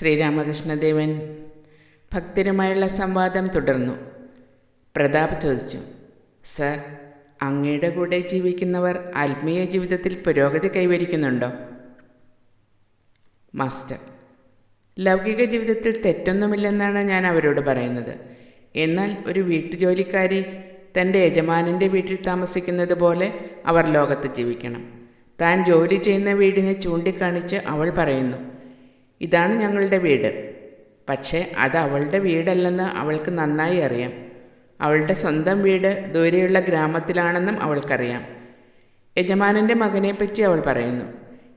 ശ്രീരാമകൃഷ്ണദേവൻ ഭക്തരുമായുള്ള സംവാദം തുടർന്നു. പ്രതാപ് ചോദിച്ചു സർ അങ്ങയുടെ കൂടെ ജീവിക്കുന്നവർ ആത്മീയ ജീവിതത്തിൽ പുരോഗതി കൈവരിക്കുന്നുണ്ടോ? മാസ്റ്റർ ലൗകിക ജീവിതത്തിൽ തെറ്റൊന്നുമില്ലെന്നാണ് ഞാൻ അവരോട് പറയുന്നത്. എന്നാൽ ഒരു വീട്ടുജോലിക്കാരി തന്റെ യജമാനന്റെ വീട്ടിൽ താമസിക്കുന്നത് പോലെ അവർ ലോകത്ത് ജീവിക്കണം. താൻ ജോലി ചെയ്യുന്ന വീടിനെ ചൂണ്ടിക്കാണിച്ച് അവൾ പറയുന്നു ഇതാണ് ഞങ്ങളുടെ വീട്. പക്ഷേ അത് അവളുടെ വീടല്ലെന്ന് അവൾക്ക് നന്നായി അറിയാം. അവളുടെ സ്വന്തം വീട് ദൂരെയുള്ള ഗ്രാമത്തിലാണെന്നും അവൾക്കറിയാം. യജമാനന്റെ മകനെപ്പറ്റി അവൾ പറയുന്നു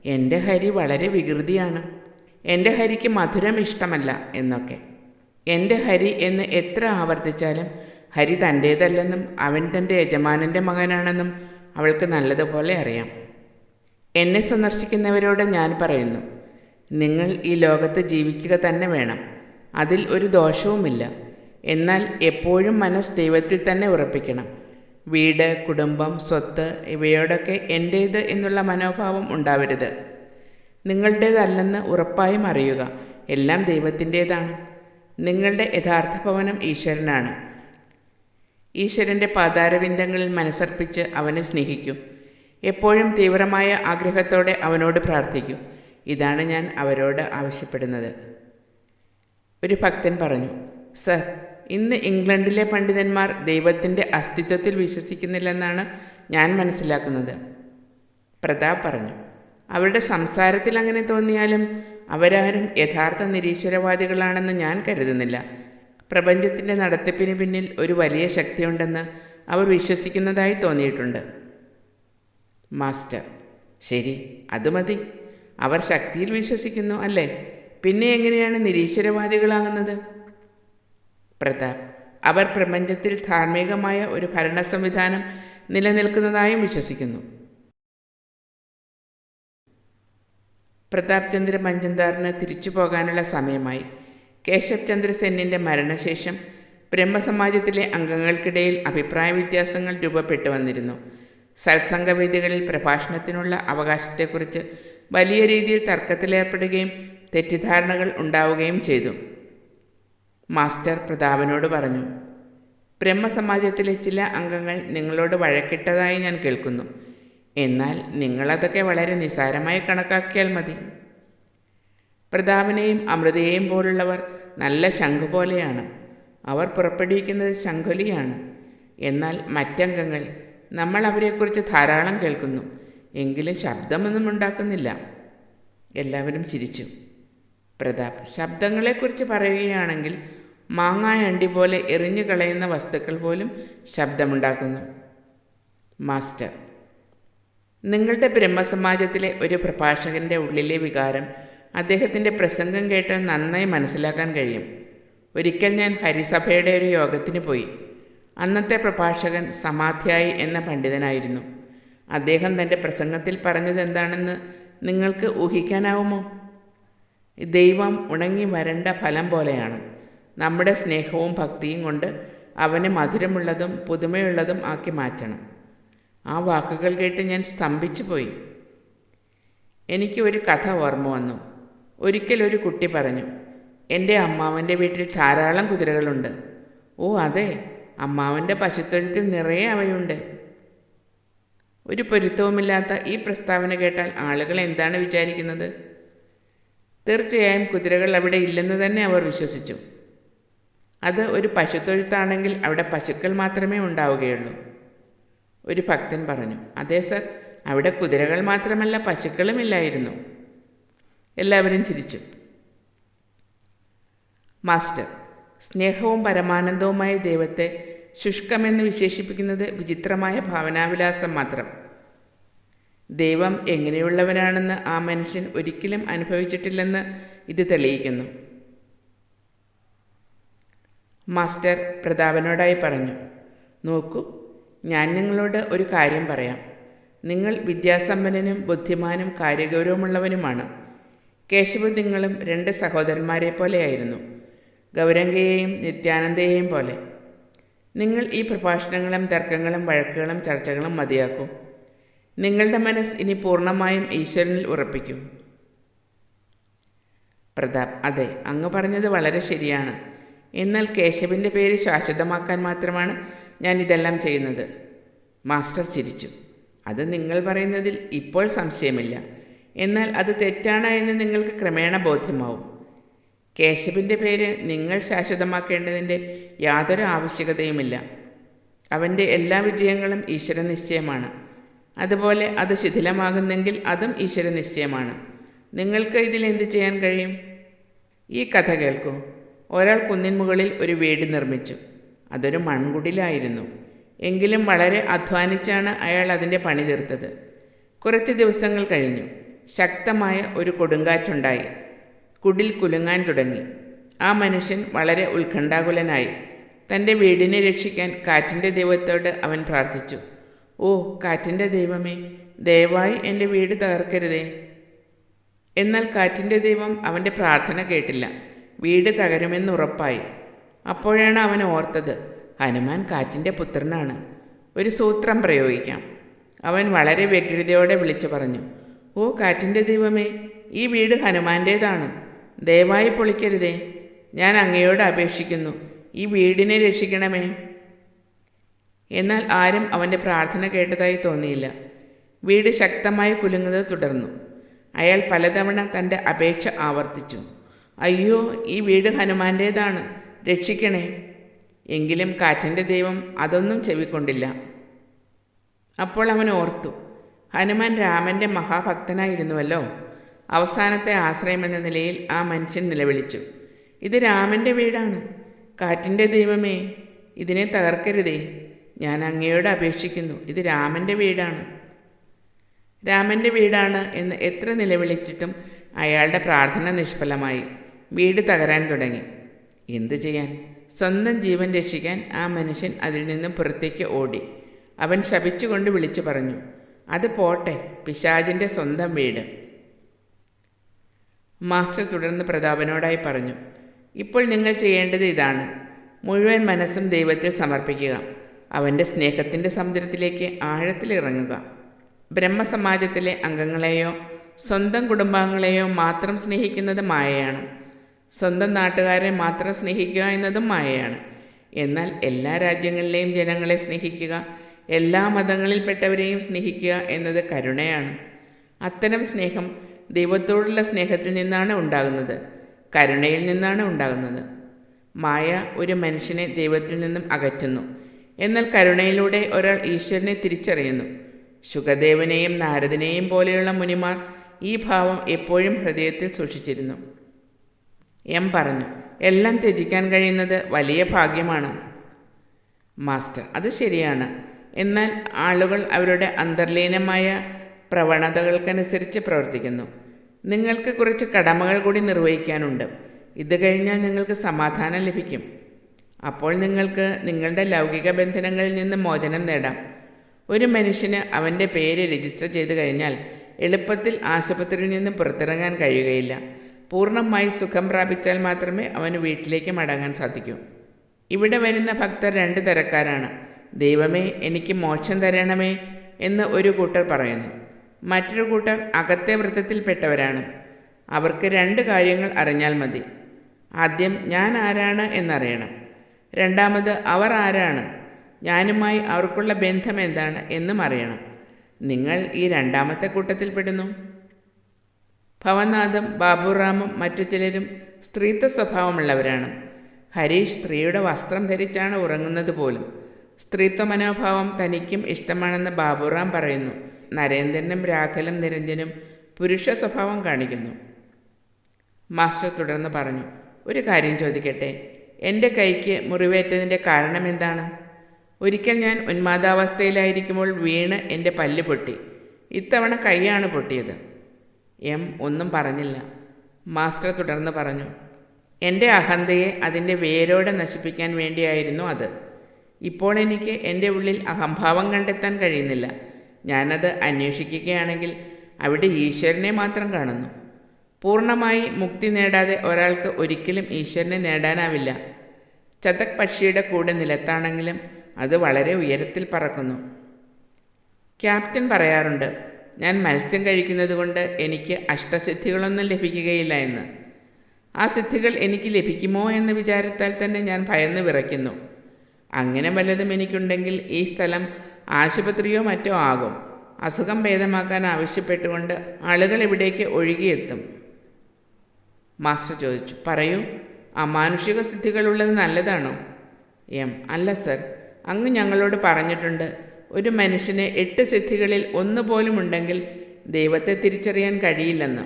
എന്റെ ഹരി വളരെ വികൃതിയാണ്. എന്റെ ഹരിക്ക് മധുരം ഇഷ്ടമല്ല എന്നൊക്കെ. എന്റെ ഹരി എന്ന് എത്ര ആവർത്തിച്ചാലും ഹരി തന്റേതല്ലെന്നും അവൻ തന്റെ യജമാനന്റെ മകനാണെന്നും അവൾക്ക് നല്ലതുപോലെ അറിയാം. എന്നെ സന്ദർശിക്കുന്നവരോട് ഞാൻ പറയുന്നു നിങ്ങൾ ഈ ലോകത്ത് ജീവിക്കുക തന്നെ വേണം. അതിൽ ഒരു ദോഷവുമില്ല. എന്നാൽ എപ്പോഴും മനസ്സ് ദൈവത്തിൽ തന്നെ ഉറപ്പിക്കണം. വീട് കുടുംബം സ്വത്ത് ഇവയോടൊക്കെ എന്റേത് എന്നുള്ള മനോഭാവം ഉണ്ടാവരുത്. നിങ്ങളുടേതല്ലെന്ന് ഉറപ്പായും അറിയുക. എല്ലാം ദൈവത്തിന്റേതാണ്. നിങ്ങളുടെ യഥാർത്ഥ ഭവനം ഈശ്വരനാണ്. ഈശ്വരന്റെ പാതാരവിന്ദങ്ങളിൽ മനസ്സർപ്പിച്ച് അവനെ സ്നേഹിക്കൂ. എപ്പോഴും തീവ്രമായ ആഗ്രഹത്തോടെ അവനോട് പ്രാർത്ഥിക്കൂ. ഇതാണ് ഞാൻ അവരോട് ആവശ്യപ്പെടുന്നത്. ഒരു ഭക്തൻ പറഞ്ഞു സർ ഇന്ന് ഇംഗ്ലണ്ടിലെ പണ്ഡിതന്മാർ ദൈവത്തിന്റെ അസ്തിത്വത്തിൽ വിശ്വസിക്കുന്നില്ലെന്നാണ് ഞാൻ മനസ്സിലാക്കുന്നത്. പ്രതാപ് പറഞ്ഞു അവരുടെ സംസാരത്തിൽ അങ്ങനെ തോന്നിയാലും അവരാരും യഥാർത്ഥ നിരീശ്വരവാദികളാണെന്ന് ഞാൻ കരുതുന്നില്ല. പ്രപഞ്ചത്തിന്റെ നടത്തിപ്പിന് പിന്നിൽ ഒരു വലിയ ശക്തിയുണ്ടെന്ന് അവർ വിശ്വസിക്കുന്നതായി തോന്നിയിട്ടുണ്ട്. മാസ്റ്റർ ശരി അത് മതി. അവർ ശക്തിയിൽ വിശ്വസിക്കുന്നു അല്ലേ? പിന്നെ എങ്ങനെയാണ് നിരീശ്വരവാദികളാകുന്നത്? പ്രതാപ് അവർ പ്രപഞ്ചത്തിൽ ധാർമ്മികമായ ഒരു ഭരണ സംവിധാനം നിലനിൽക്കുന്നതായും വിശ്വസിക്കുന്നു. പ്രതാപ് ചന്ദ്ര മഞ്ചന്താറിന് തിരിച്ചു പോകാനുള്ള സമയമായി. കേശവ് ചന്ദ്ര സെന്നിന്റെ മരണശേഷം ബ്രഹ്മസമാജത്തിലെ അംഗങ്ങൾക്കിടയിൽ അഭിപ്രായ വ്യത്യാസങ്ങൾ രൂപപ്പെട്ടു വന്നിരുന്നു. സത്സംഗവേദികളിൽ പ്രഭാഷണത്തിനുള്ള അവകാശത്തെക്കുറിച്ച് വലിയ രീതിയിൽ തർക്കത്തിലേർപ്പെടുകയും തെറ്റിദ്ധാരണകൾ ഉണ്ടാവുകയും ചെയ്തു. മാസ്റ്റർ പ്രതാപനോട് പറഞ്ഞു ബ്രഹ്മസമാജത്തിലെ ചില അംഗങ്ങൾ നിങ്ങളോട് വഴക്കിട്ടതായി ഞാൻ കേൾക്കുന്നു. എന്നാൽ നിങ്ങളതൊക്കെ വളരെ നിസ്സാരമായി കണക്കാക്കിയാൽ മതി. പ്രതാപനെയും അമൃതയെയും പോലുള്ളവർ നല്ല ശംഖു പോലെയാണ്. അവർ പുറപ്പെടുവിക്കുന്നത് ശംഖുലിയാണ്. എന്നാൽ മറ്റംഗങ്ങൾ നമ്മൾ അവരെക്കുറിച്ച് ധാരാളം കേൾക്കുന്നു. എങ്കിലും ശബ്ദമൊന്നും ഉണ്ടാക്കുന്നില്ല. എല്ലാവരും ചിരിച്ചു. പ്രതാപ് ശബ്ദങ്ങളെക്കുറിച്ച് പറയുകയാണെങ്കിൽ മാങ്ങായ അണ്ടി പോലെ എറിഞ്ഞു കളയുന്ന വസ്തുക്കൾ പോലും ശബ്ദമുണ്ടാക്കുന്നു. മാസ്റ്റർ നിങ്ങളുടെ ബ്രഹ്മസമാജത്തിലെ ഒരു പ്രഭാഷകന്റെ ഉള്ളിലെ വികാരം അദ്ദേഹത്തിന്റെ പ്രസംഗം കേട്ടാൽ നന്നായി മനസ്സിലാക്കാൻ കഴിയും. ഒരിക്കൽ ഞാൻ ഹരിസഭയുടെ ഒരു യോഗത്തിന് പോയി. അന്നത്തെ പ്രഭാഷകൻ സമാധ്യായി എന്ന പണ്ഡിതനായിരുന്നു. അദ്ദേഹം തന്റെ പ്രസംഗത്തിൽ പറഞ്ഞത് എന്താണെന്ന് നിങ്ങൾക്ക് ഊഹിക്കാനാവുമോ? ദൈവം ഉണങ്ങി വരണ്ട ഫലം പോലെയാണ്. നമ്മുടെ സ്നേഹവും ഭക്തിയും കൊണ്ട് അവനെ മധുരമുള്ളതും പുതുമയുള്ളതും ആക്കി മാറ്റണം. ആ വാക്കുകൾ കേട്ട് ഞാൻ സ്തംഭിച്ചു പോയി. എനിക്ക് ഒരു കഥ ഓർമ്മ വന്നു. ഒരിക്കലൊരു കുട്ടി പറഞ്ഞു എന്റെ അമ്മാവന്റെ വീട്ടിൽ ധാരാളം കുതിരകളുണ്ട്. ഓ അതെ അമ്മാവന്റെ പശുത്തൊഴുത്തിൽ നിറയെ അവയുണ്ട്. ഒരു പൊരുത്തവുമില്ലാത്ത ഈ പ്രസ്താവന കേട്ടാൽ ആളുകൾ എന്താണ് വിചാരിക്കുന്നത്? തീർച്ചയായും കുതിരകൾ അവിടെ ഇല്ലെന്ന് തന്നെ അവർ വിശ്വസിച്ചു. അത് ഒരു പശുത്തൊഴുത്താണെങ്കിൽ അവിടെ പശുക്കൾ മാത്രമേ ഉണ്ടാവുകയുള്ളൂ. ഒരു ഭക്തൻ പറഞ്ഞു അതെ സർ അവിടെ കുതിരകൾ മാത്രമല്ല പശുക്കളും ഇല്ലായിരുന്നു. എല്ലാവരും ചിരിച്ചു. മാസ്റ്റർ സ്നേഹവും പരമാനന്ദവുമായ ദൈവത്തെ ശുഷ്കമെന്ന് വിശേഷിപ്പിക്കുന്നത് വിചിത്രമായ ഭാവനാവിലാസം മാത്രം. ദൈവം എങ്ങനെയുള്ളവനാണെന്ന് ആ മനുഷ്യൻ ഒരിക്കലും അനുഭവിച്ചിട്ടില്ലെന്ന് ഇത് തെളിയിക്കുന്നു. മാസ്റ്റർ പ്രതാപനോടായി പറഞ്ഞു നോക്കൂ ഞാൻ നിങ്ങളോട് ഒരു കാര്യം പറയാം. നിങ്ങൾ വിദ്യാസമ്പന്നനും ബുദ്ധിമാനും കാര്യഗൗരവമുള്ളവനുമാണ്. കേശവ് നിങ്ങളും രണ്ട് സഹോദരന്മാരെ പോലെയായിരുന്നു. ഗൗരംഗയെയും നിത്യാനന്ദയെയും പോലെ. നിങ്ങൾ ഈ പ്രഭാഷണങ്ങളും തർക്കങ്ങളും വഴക്കുകളും ചർച്ചകളും മതിയാക്കൂ. നിങ്ങളുടെ മനസ്സ് ഇനി പൂർണമായും ഈശ്വരനിൽ ഉറപ്പിക്കും. പ്രതാപ് അതെ അങ്ങ് പറഞ്ഞത് വളരെ ശരിയാണ്. എന്നാൽ കേശവിന്റെ പേര് ശാശ്വതമാക്കാൻ മാത്രമാണ് ഞാൻ ഇതെല്ലാം ചെയ്യുന്നത്. മാസ്റ്റർ ചിരിച്ചു. അത് നിങ്ങൾ പറയുന്നതിൽ ഇപ്പോൾ സംശയമില്ല. എന്നാൽ അത് തെറ്റാണ് എന്ന് നിങ്ങൾക്ക് ക്രമേണ ബോധ്യമാവും. കേശവിന്റെ പേര് നിങ്ങൾ ശാശ്വതമാക്കേണ്ടതിന്റെ യാതൊരു ആവശ്യകതയുമില്ല. അവന്റെ എല്ലാ വിജയങ്ങളും ഈശ്വര നിശ്ചയമാണ്. അതുപോലെ അത് ശിഥിലമാകുന്നെങ്കിൽ അതും ഈശ്വര നിശ്ചയമാണ്. നിങ്ങൾക്ക് ഇതിൽ എന്ത് ചെയ്യാൻ കഴിയും? ഈ കഥ കേൾക്കൂ. ഒരാൾ കുന്നിൻ മുകളിൽ ഒരു വീട് നിർമ്മിച്ചു. അതൊരു മൺകുടിലായിരുന്നു. എങ്കിലും വളരെ അധ്വാനിച്ചാണ് അയാൾ അതിന്റെ പണി തീർത്തത്. കുറച്ച് ദിവസങ്ങൾ കഴിഞ്ഞു. ശക്തമായ ഒരു കൊടുങ്കാറ്റുണ്ടായി. കുടിൽ കുലുങ്ങാൻ തുടങ്ങി. ആ മനുഷ്യൻ വളരെ ഉത്കണ്ഠാകുലനായി. തന്റെ വീടിനെ രക്ഷിക്കാൻ കാറ്റിന്റെ ദൈവത്തോട് അവൻ പ്രാർത്ഥിച്ചു. ഓ കാറ്റിന്റെ ദൈവമേ ദയവായി എന്റെ വീട് തകർക്കരുതേ എന്നാൽ കാറ്റിന്റെ ദൈവം അവന്റെ പ്രാർത്ഥന കേട്ടില്ല. വീട് തകരുമെന്ന് ഉറപ്പായി. അപ്പോഴാണ് അവൻ ഓർത്തത് ഹനുമാൻ കാറ്റിന്റെ പുത്രനാണ്. ഒരു സൂത്രം പ്രയോഗിക്കാം അവൻ വളരെ വ്യഗ്രതയോടെ വിളിച്ചു പറഞ്ഞു ഓ കാറ്റിന്റെ ദൈവമേ ഈ വീട് ഹനുമാന്റേതാണ് ദയവായി പൊളിക്കരുതേ. ഞാൻ അങ്ങയോട് അപേക്ഷിക്കുന്നു. ഈ വീടിനെ രക്ഷിക്കണമേ. എന്നാൽ ആരും അവന്റെ പ്രാർത്ഥന കേട്ടതായി തോന്നിയില്ല. വീട് ശക്തമായി കുലുങ്ങുന്നത് തുടർന്നു. അയാൾ പലതവണ തന്റെ അപേക്ഷ ആവർത്തിച്ചു. അയ്യോ ഈ വീട് ഹനുമാന്റേതാണ് രക്ഷിക്കണേ. എങ്കിലും കാറ്റിന്റെ ദൈവം അതൊന്നും ചെവിക്കൊണ്ടില്ല. അപ്പോൾ അവൻ ഓർത്തു ഹനുമാൻ രാമന്റെ മഹാഭക്തനായിരുന്നുവല്ലോ. അവസാനത്തെ ആശ്രയമെന്ന നിലയിൽ ആ മനുഷ്യൻ നിലവിളിച്ചു. ഇത് രാമന്റെ വീടാണ്. കാറ്റിന്റെ ദൈവമേ ഇതിനെ തകർക്കരുതേ. ഞാൻ അങ്ങയോട് അപേക്ഷിക്കുന്നു. ഇത് രാമന്റെ വീടാണ്. രാമന്റെ വീടാണ് എന്ന് എത്ര നിലവിളിച്ചിട്ടും അയാളുടെ പ്രാർത്ഥന നിഷ്ഫലമായി. വീട് തകരാൻ തുടങ്ങി. എന്തു ചെയ്യാൻ? സ്വന്തം ജീവൻ രക്ഷിക്കാൻ ആ മനുഷ്യൻ അതിൽ നിന്നും പുറത്തേക്ക് ഓടി. അവൻ ശപിച്ചുകൊണ്ട് വിളിച്ചു പറഞ്ഞു അത് പോട്ടെ പിശാജിന്റെ സ്വന്തം വീട്. മാസ്റ്റർ തുടർന്ന് പ്രതാപനോടായി പറഞ്ഞു ഇപ്പോൾ നിങ്ങൾ ചെയ്യേണ്ടത് ഇതാണ്. മുഴുവൻ മനസ്സും ദൈവത്തിൽ സമർപ്പിക്കുക. അവന്റെ സ്നേഹത്തിന്റെ സമുദ്രത്തിലേക്ക് ആഴത്തിലിറങ്ങുക ബ്രഹ്മസമാജത്തിലെ അംഗങ്ങളെയോ സ്വന്തം കുടുംബാംഗങ്ങളെയോ മാത്രം സ്നേഹിക്കുന്നത് മായയാണ്. സ്വന്തം നാട്ടുകാരെ മാത്രം സ്നേഹിക്കുക എന്നതും മായയാണ്. എന്നാൽ എല്ലാ രാജ്യങ്ങളിലെയും ജനങ്ങളെ സ്നേഹിക്കുക എല്ലാ മതങ്ങളിൽപ്പെട്ടവരെയും സ്നേഹിക്കുക എന്നത് കരുണയാണ്. അത്തരം സ്നേഹം ദൈവത്തോടുള്ള സ്നേഹത്തിൽ നിന്നാണ് ഉണ്ടാകുന്നത്. കരുണയിൽ നിന്നാണ് ഉണ്ടാകുന്നത്. മായ ഒരു മനുഷ്യനെ ദൈവത്തിൽ നിന്നും അകറ്റുന്നു. എന്നാൽ കരുണയിലൂടെ ഒരാൾ ഈശ്വരനെ തിരിച്ചറിയുന്നു. ശുഖദേവനെയും നാരദനെയും പോലെയുള്ള മുനിമാർ ഈ ഭാവം എപ്പോഴും ഹൃദയത്തിൽ സൂക്ഷിച്ചിരുന്നു. എം പറഞ്ഞു എല്ലാം ത്യജിക്കാൻ കഴിയുന്നത് വലിയ ഭാഗ്യമാണ്. മാസ്റ്റർ അത് ശരിയാണ്. എന്നാൽ ആളുകൾ അവരുടെ അന്തർലീനമായ പ്രവണതകൾക്കനുസരിച്ച് പ്രവർത്തിക്കുന്നു. നിങ്ങൾക്ക് കുറച്ച് കടമകൾ കൂടി നിർവഹിക്കാനുണ്ട്. ഇത് കഴിഞ്ഞാൽ നിങ്ങൾക്ക് സമാധാനം ലഭിക്കും. അപ്പോൾ നിങ്ങൾക്ക് നിങ്ങളുടെ ലൗകിക ബന്ധനങ്ങളിൽ നിന്ന് മോചനം നേടാം. ഒരു മനുഷ്യന് അവന്റെ പേര് രജിസ്റ്റർ ചെയ്ത് കഴിഞ്ഞാൽ എളുപ്പത്തിൽ ആശുപത്രിയിൽ നിന്ന് പുറത്തിറങ്ങാൻ കഴിയുകയില്ല. പൂർണമായി സുഖം പ്രാപിച്ചാൽ മാത്രമേ അവന് വീട്ടിലേക്ക് മടങ്ങാൻ സാധിക്കൂ. ഇവിടെ വരുന്ന ഭക്തർ രണ്ട് തരക്കാരാണ്. ദൈവമേ എനിക്ക് മോക്ഷം തരണമേ എന്ന് ഒരു കൂട്ടർ പറയുന്നു. മറ്റൊരു കൂട്ടർ അകത്തെ വൃത്തത്തിൽപ്പെട്ടവരാണ്. അവർക്ക് രണ്ട് കാര്യങ്ങൾ അറിഞ്ഞാൽ മതി. ആദ്യം ഞാൻ ആരാണ് എന്നറിയണം. രണ്ടാമത് അവർ ആരാണ്? ഞാനുമായി അവർക്കുള്ള ബന്ധം എന്താണ് എന്നും അറിയണം. നിങ്ങൾ ഈ രണ്ടാമത്തെ കൂട്ടത്തിൽപ്പെടുന്നു. ഭവനാഥും ബാബുറാമും മറ്റു ചിലരും സ്ത്രീത്വ സ്വഭാവമുള്ളവരാണ്. ഹരീഷ് സ്ത്രീയുടെ വസ്ത്രം ധരിച്ചാണ് ഉറങ്ങുന്നത് പോലും. സ്ത്രീത്വ മനോഭാവം തനിക്കും ഇഷ്ടമാണെന്ന് ബാബുറാം പറയുന്നു. നരേന്ദ്രനും രാഘലും നിരഞ്ജനും പുരുഷ സ്വഭാവം കാണിക്കുന്നു. മാസ്റ്റർ തുടർന്ന് പറഞ്ഞു ഒരു കാര്യം ചോദിക്കട്ടെ? എന്റെ കൈക്ക് മുറിവേറ്റതിന്റെ കാരണം എന്താണ്? ഒരിക്കൽ ഞാൻ ഉന്മാദാവസ്ഥയിലായിരിക്കുമ്പോൾ വീണ് എന്റെ പല്ല് പൊട്ടി. ഇത്തവണ കൈയാണ് പൊട്ടിയത്. എം ഒന്നും പറഞ്ഞില്ല. മാസ്റ്റർ തുടർന്ന് പറഞ്ഞു എന്റെ അഹന്തയെ അതിന്റെ വേരോടെ നശിപ്പിക്കാൻ വേണ്ടിയായിരുന്നു അത്. ഇപ്പോൾ എനിക്ക് എന്റെ ഉള്ളിൽ അഹംഭാവം കണ്ടെത്താൻ കഴിയുന്നില്ല. ഞാനത് അന്വേഷിക്കുകയാണെങ്കിൽ അവിടെ ഈശ്വരനെ മാത്രം കാണുന്നു. പൂർണമായി മുക്തി നേടാതെ ഒരാൾക്ക് ഒരിക്കലും ഈശ്വരനെ നേടാനാവില്ല. ചതക് പക്ഷിയുടെ കൂടെ നിലത്താണെങ്കിലും അത് വളരെ ഉയരത്തിൽ പറക്കുന്നു. ക്യാപ്റ്റൻ പറയാറുണ്ട് ഞാൻ മത്സ്യം കഴിക്കുന്നത് കൊണ്ട് എനിക്ക് അഷ്ടസിദ്ധികളൊന്നും ലഭിക്കുകയില്ല എന്ന്. ആ സിദ്ധികൾ എനിക്ക് ലഭിക്കുമോ എന്ന് വിചാരത്താൽ തന്നെ ഞാൻ ഭയന്ന് വിറയ്ക്കുന്നു. അങ്ങനെ വല്ലതും എനിക്കുണ്ടെങ്കിൽ ഈ സ്ഥലം ആശുപത്രിയോ മറ്റോ ആകും. അസുഖം ഭേദമാക്കാൻ ആവശ്യപ്പെട്ടുകൊണ്ട് ആളുകൾ ഇവിടേക്ക് ഒഴുകിയെത്തും. മാസ്റ്റർ ചോദിച്ചു പറയൂ അമാനുഷിക സിദ്ധികളുള്ളത് നല്ലതാണോ? എം അല്ല സർ. അങ്ങ് ഞങ്ങളോട് പറഞ്ഞിട്ടുണ്ട് ഒരു മനുഷ്യന് എട്ട് സിദ്ധികളിൽ ഒന്ന് പോലും ഉണ്ടെങ്കിൽ ദൈവത്തെ തിരിച്ചറിയാൻ കഴിയില്ലെന്ന്.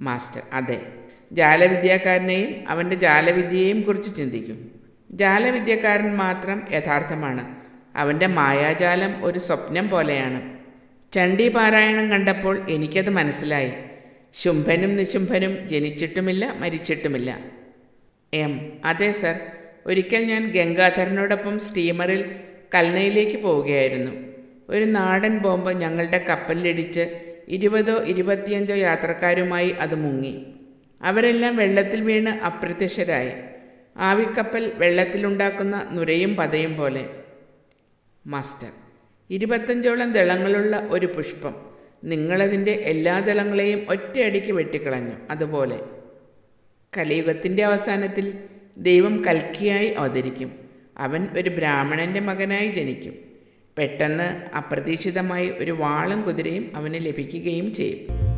മാസ്റ്റർ അതെ. ജാലവിദ്യാക്കാരനെയും അവന്റെ ജാലവിദ്യയെയും കുറിച്ച് ചിന്തിക്കും. ജാലവിദ്യക്കാരൻ മാത്രം യഥാർത്ഥമാണ്. അവന്റെ മായാജാലം ഒരു സ്വപ്നം പോലെയാണ്. ചണ്ഡി പാരായണം കണ്ടപ്പോൾ എനിക്കത് മനസ്സിലായി. ശുംഭനും നിശുംഭനും ജനിച്ചിട്ടുമില്ല മരിച്ചിട്ടുമില്ല. എം. അതെ സർ. ഒരിക്കൽ ഞാൻ ഗംഗാധരനോടൊപ്പം സ്റ്റീമറിൽ കൽനയിലേക്ക് പോവുകയായിരുന്നു. ഒരു നാടൻ ബോംബ് ഞങ്ങളുടെ കപ്പലിലിടിച്ച് ഇരുപതോ ഇരുപത്തിയഞ്ചോ യാത്രക്കാരുമായി അത് മുങ്ങി. അവരെല്ലാം വെള്ളത്തിൽ വീണ് അപ്രത്യക്ഷരായി. ആവിക്കപ്പൽ വെള്ളത്തിലുണ്ടാക്കുന്ന നുരയും പതയും പോലെ. മാസ്റ്റർ. ഇരുപത്തഞ്ചോളം ദളങ്ങളുള്ള ഒരു പുഷ്പം. നിങ്ങളതിന്റെ എല്ലാ ദളങ്ങളെയും ഒറ്റയടിക്ക് വെട്ടിക്കളഞ്ഞു. അതുപോലെ കലിയുഗത്തിന്റെ അവസാനത്തിൽ ദൈവം കൽക്കിയായി അവതരിക്കും. അവൻ ഒരു ബ്രാഹ്മണന്റെ മകനായി ജനിക്കും. പെട്ടെന്ന് അപ്രതീക്ഷിതമായി ഒരു വാളും കുതിരയും അവന് ലഭിക്കുകയും ചെയ്യും.